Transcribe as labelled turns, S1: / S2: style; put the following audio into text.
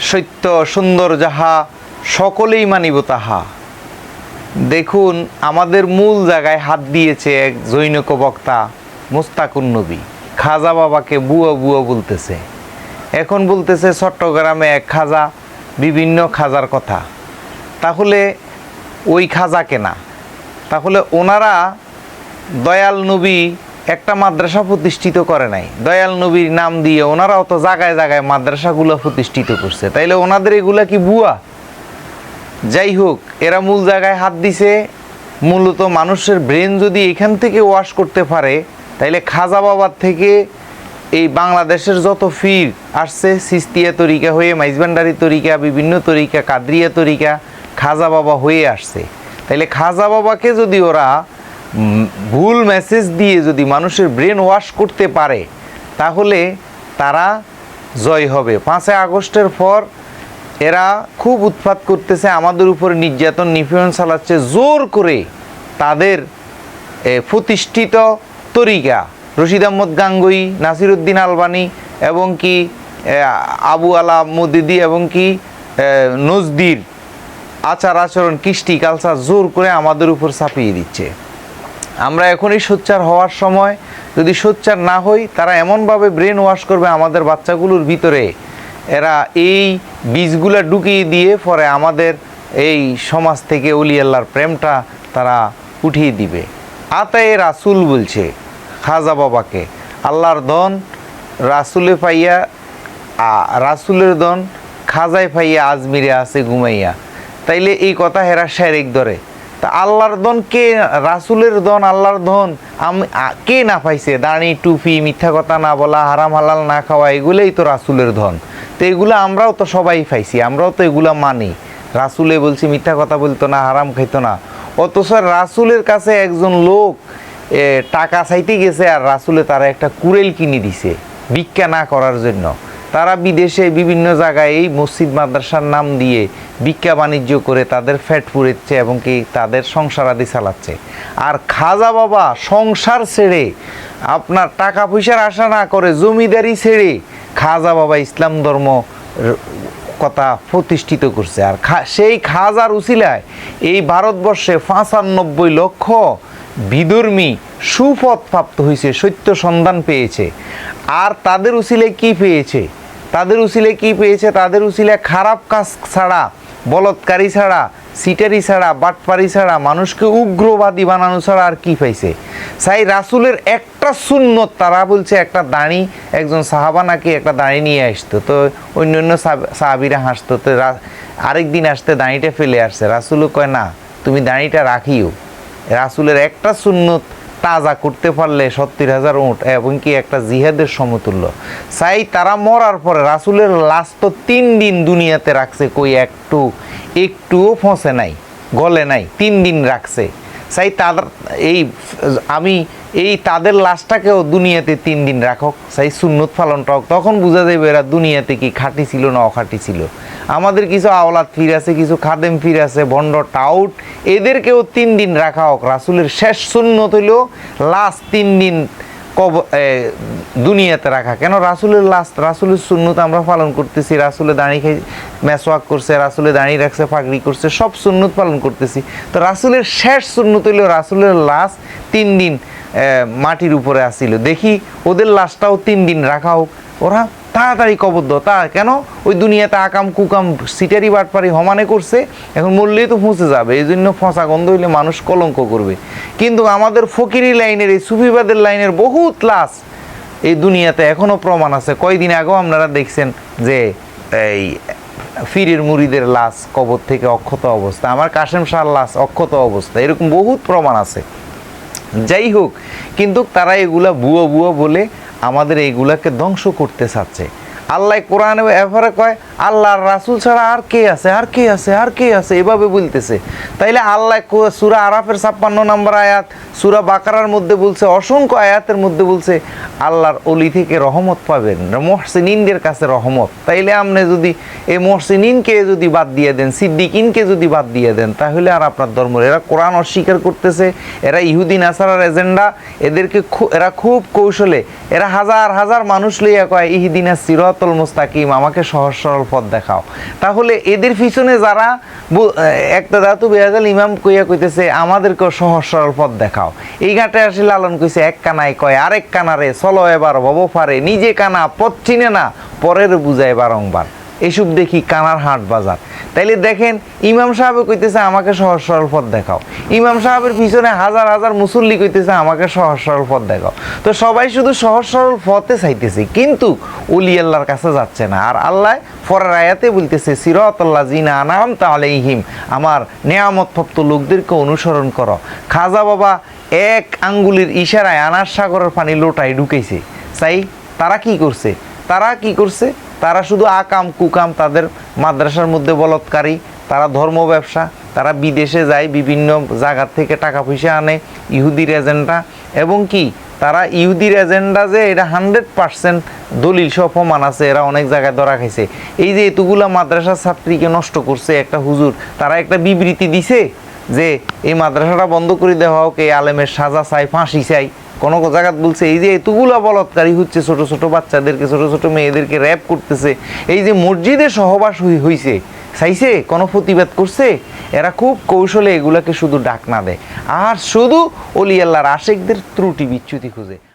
S1: সত্য, সুন্দর যাহা, সকলেই মানিব তাহা। দেখুন, আমাদের মূল জায়গায় হাত দিয়েছে এক জৈনক বক্তা, মুস্তাকুন নবী। খাজা বাবাকে বুয়া বুয়া বলতেছে। এখন বলতেছে চট্টগ্রামে এক খাজা, বিভিন্ন খাজার কথা। তাহলে ওই খাজা কেনা? তাহলে ওনারা দয়াল নবী একটা মাদ্রাসা প্রতিষ্ঠিত করে নাই। দয়াল নবীর নাম দিয়ে ওনারাও তো জায়গায় জায়গায় মাদ্রাসাগুলো প্রতিষ্ঠিত করছে। তাইলে ওনাদের এগুলা কি বুয়া যাই হোক, এরা মূল জায়গায় হাত দিছে। মূলত মানুষের ব্রেন যদি এখান থেকে ওয়াশ করতে পারে, তাইলে খাজা বাবার থেকে এই বাংলাদেশের যত ফির আসছে, সিস্তিয়া তরিকা হয়ে, মাইজবান্ডারি তরিকা, বিভিন্ন তরিকা, কাদরিয়া তরিকা, খাজা বাবা হয়ে আসছে। তাইলে খাজা বাবাকে যদি ওরা ভুল মেসেজ দিয়ে যদি মানুষের ব্রেন ওয়াশ করতে পারে, তাহলে তারা জয় হবে। পাঁচই আগস্টের পর এরা খুব উৎপাত করতেছে, আমাদের উপরে নির্যাতন, নিপীড়ন চালাচ্ছে, জোর করে তাদের প্রতিষ্ঠিত তরিকা। রশিদ আহমদ গাঙ্গুই, নাসিরুদ্দিন আলবানি এবং কি আবু আলা মদিদি এবং কি নজদির আচার আচরণ, কৃষ্টি, কালচার জোর করে আমাদের উপর চাপিয়ে দিচ্ছে। আমরা এখনই সোচ্চার হওয়ার সময়। যদি সোচ্চার না হই, তারা এমনভাবে ব্রেন ওয়াশ করবে আমাদের বাচ্চাগুলোর ভিতরে। এরা এই বীজগুলা ঢুকিয়ে দিয়ে পরে আমাদের এই সমাজ থেকে অলি আল্লাহর প্রেমটা তারা উঠিয়ে দিবে। আতায়ে রাসুল বলছে, খাজা বাবাকে, আল্লাহর ধন রাসুলে পাইয়া রাসুলের দন খাজায় পাইয়া আজমিরে আছে ঘুমাইয়া। তাইলে এই কথা হেরা শেরেক ধরে। তা আল্লাহর দন কে, রাসুলের দন আল্লাহর ধন, আমি কে না পাইছে? দাঁড়ি, টুপি, মিথ্যা কথা না বলা, হারাম, হালাল না খাওয়া, এগুলোই তো রাসুলের ধন। তো এগুলো আমরাও তো সবাই পাইছি, আমরাও তো এগুলা মানি। রাসুলে বলছি, মিথ্যা কথা বলতো না, হারাম খাইতো না। অথচ রাসুলের কাছে একজন লোক টাকা চাইতে গেছে আর রাসুলে তারা একটা কুড়েল কিনে দিছে, ভিক্ষা না করার জন্য। তারা বিদেশে বিভিন্ন জায়গায় এই মসজিদ মাদ্রাসার নাম দিয়ে ভিক্ষা বাণিজ্য করে তাদের ফ্যাট পুড়েছে এবং কি তাদের সংসার আদি চালাচ্ছে। আর খাজা বাবা সংসার ছেড়ে, আপনার টাকা পয়সার আশা না করে জমিদারি ছেড়ে খাজা বাবা ইসলাম ধর্ম কথা প্রতিষ্ঠিত করছে। আর সেই খাজার উসিলায় এই ভারতবর্ষে পঁচানব্বই লক্ষ বিধর্মী সুপথ প্রাপ্ত হয়েছে, সত্য সন্ধান পেয়েছে। আর তাদের উসিলে কি পেয়েছে? তাদের উসিলে কি পেয়েছে? তাদের উসিলে খারাপ কাজ ছাড়া, বলৎকারী ছাড়া, সিটারি ছাড়া, বাটপারি ছাড়া, মানুষকে উগ্রবাদী বানানো ছাড়া আর কি পাইছে? সাই রাসুলের একটা সুন্নত, তারা বলছে একটা দাঁড়ি, একজন সাহাবা নাকি একটা দাঁড়ি নিয়ে আসতো। তো অন্য অন্য সাহাব- সাহাবিরা হাসতো, তো আরেক দিন আসতে দাঁড়িটা ফেলে আসছে। রাসুলও কয়, না, তুমি দাঁড়িটা রাখিও। রাসুলের একটা সুন্নত তাজা করতে পারলে সত্তর হাজার উঁট এবং কি একটা জিহাদের সমতুল্য। সাই তারা মরার পরে রাসুলের লাশ তো তিন দিন দুনিয়াতে রাখছে, কই একটু, একটুও ফসে নাই, গলে নাই, তিন দিন রাখছে। সাই তাদের এই আমি এই তাদের লাশটাকেও দুনিয়াতে তিন দিন রাখক, সেই সুন্নত পালনটা টক তখন বোঝা যাবে এরা দুনিয়াতে কি খাঁটি ছিল না অখাঁটি ছিল। আমাদের কিছু আওলাদ ফির আছে, কিছু খাদেম ফির আছে ভণ্ড টাউট এদেরকেও তিন দিন রাখা হোক। রাসুলের শেষ সুন্নত হইল লাস্ট তিন দিন কব দুনিয়াতে রাখা। কেন? রাসুলের লাস্ট রাসুলের সুন্নত আমরা পালন করতেছি। রাসুলে দাঁড়িয়ে খাই, মেসওয়াক করছে, রাসুলে দাঁড়িয়ে রাখছে পাগড়ি করছে, সব সুন্নত পালন করতেছি। তো রাসুলের শেষ সুন্নত হইল রাসুলের লাশ তিন দিন মাটির উপরে আসিল। দেখি ওদের লাশটাও তিন দিন রাখা হোক। ওরা তাড়াতাড়ি কবদ্ধ তা কেন? ওই দুনিয়াতে আকাম, কুকাম, সিটারি, বাটপারি হমানে করছে। এখন মরলেই তো ফুঁসে যাবে। এই জন্য ফসা গন্ধ হইলে মানুষ কলঙ্ক করবে। কিন্তু আমাদের ফকিরি লাইনের, এই সুফিবাদের লাইনের বহুত লাশ এই দুনিয়াতে এখনও প্রমাণ আছে। কয়দিন আগেও আপনারা দেখছেন যে এই ফিরের মুড়িদের লাশ কবর থেকে অক্ষত অবস্থা। আমার কাশেম শাহ লাশ অক্ষত অবস্থা। এরকম বহুত প্রমাণ আছে। যাই হোক, কিন্তু তারা এগুলা বুয়ো বুয়ো বলে আমাদের এইগুলাকে ধ্বংস করতে চাচ্ছে। আল্লাহ কোরআন এভারে কয় আল্লাহর রাসূল ছাড়া আর কে আছে? আর কে আছে? আর কে আছে? এভাবে বলতেছে। তাইলে আল্লাহ সুরা আরাফের ছাপ্পান্ন নম্বর আয়াত, সুরা বাকারার মধ্যে বলছে, অসংখ্য আয়াতের মধ্যে বলছে, আল্লাহর অলি থেকে রহমত পাবেন। মহসিনিনদের কাছে রহমত। তাইলে আপনি যদি এই মহসিনিনকে যদি বাদ দিয়ে দেন, সিদ্দিকিনকে যদি বাদ দিয়ে দেন, তাহলে আর আপনার ধর্ম এরা কোরআন অস্বীকার করতেছে, এরা ইহুদি, নাসারার এজেন্ডা, এদেরকে এরা খুব কৌশলে, এরা হাজার হাজার মানুষ লইয়া কয়, ইহিদিনা সিরাতুল মুস্তাকিম, আমাকে সহজ সরল পথ দেখাও। তাহলে এদের পিছনে যারা একটা দাতু বেহাজাল ইমাম কইয়া কইতেছে আমাদেরকে সহজ সরল পথ দেখাও। এই ঘাটে আসি লালন কইছে, এক কানায় কয়, আরেক কানারে, চলো এবার, ভব ফারে, নিজে কানা, পথ চিনে না, পরের বুঝায় বারংবার। এসব দেখি কানার হাট বাজার। তাইলে দেখেন, ইমাম সাহেব কইতেছে আমাকে সহজ সরল পথ দেখাও। ইমাম সাহেবের পিছনে হাজার হাজার মুসল্লি কইতেছে আমাকে সহজ সরল পথ দেখাও। তো সবাই শুধু সহজ সরল পথে চাইতেছে, কিন্তু উলি আল্লাহর কাছে যাচ্ছে না। আর আল্লাহ পরের আয়াতে বলতেছে সিরতল্লাহ জিনা আনাম তালাইহিম আমার নেয়ামত প্রাপ্ত লোকদেরকে অনুসরণ করো। খাজা বাবা এক আঙ্গুলির ইশারায় আনার সাগরের পানি লোটায় ঢুকেছে তাই তারা কি করছে? তারা কি করছে? তারা শুধু আকাম কুকাম তাদের মাদ্রাসার মধ্যে বলৎকারী, তারা ধর্ম ব্যবসা, তারা বিদেশে যায়, বিভিন্ন জায়গার থেকে টাকা পয়সা আনে, ইহুদির এজেন্ডা, এবং কি, তারা ইহুদির এজেন্ডা যে এটা হান্ড্রেড পার্সেন্ট দলিল সহ প্রমাণ আছে, এরা অনেক জায়গায় ধরা খাইছে। এই যে এতগুলা মাদ্রাসার ছাত্রীকে নষ্ট করছে একটা হুজুর, তারা একটা বিবৃতি দিছে যে, এই মাদ্রাসাটা বন্ধ করে দেওয়া হোক, এই আলেমের সাজা চাই, ফাঁসি চাই। কোনো জায়গাত বলছে, এই যে এতগুলা বলৎকারী হচ্ছে, ছোট ছোট বাচ্চাদেরকে, ছোট ছোট মেয়েদেরকে র্যাপ করতেছে। এই যে মসজিদে সহবাস হই- হইছে, চাইছে? কোনো প্রতিবাদ করছে? এরা খুব কৌশলে এগুলাকে শুধু ডাক না দেয়। আর শুধু অলি আশেকদের ত্রুটি বিচ্যুতি খুঁজে।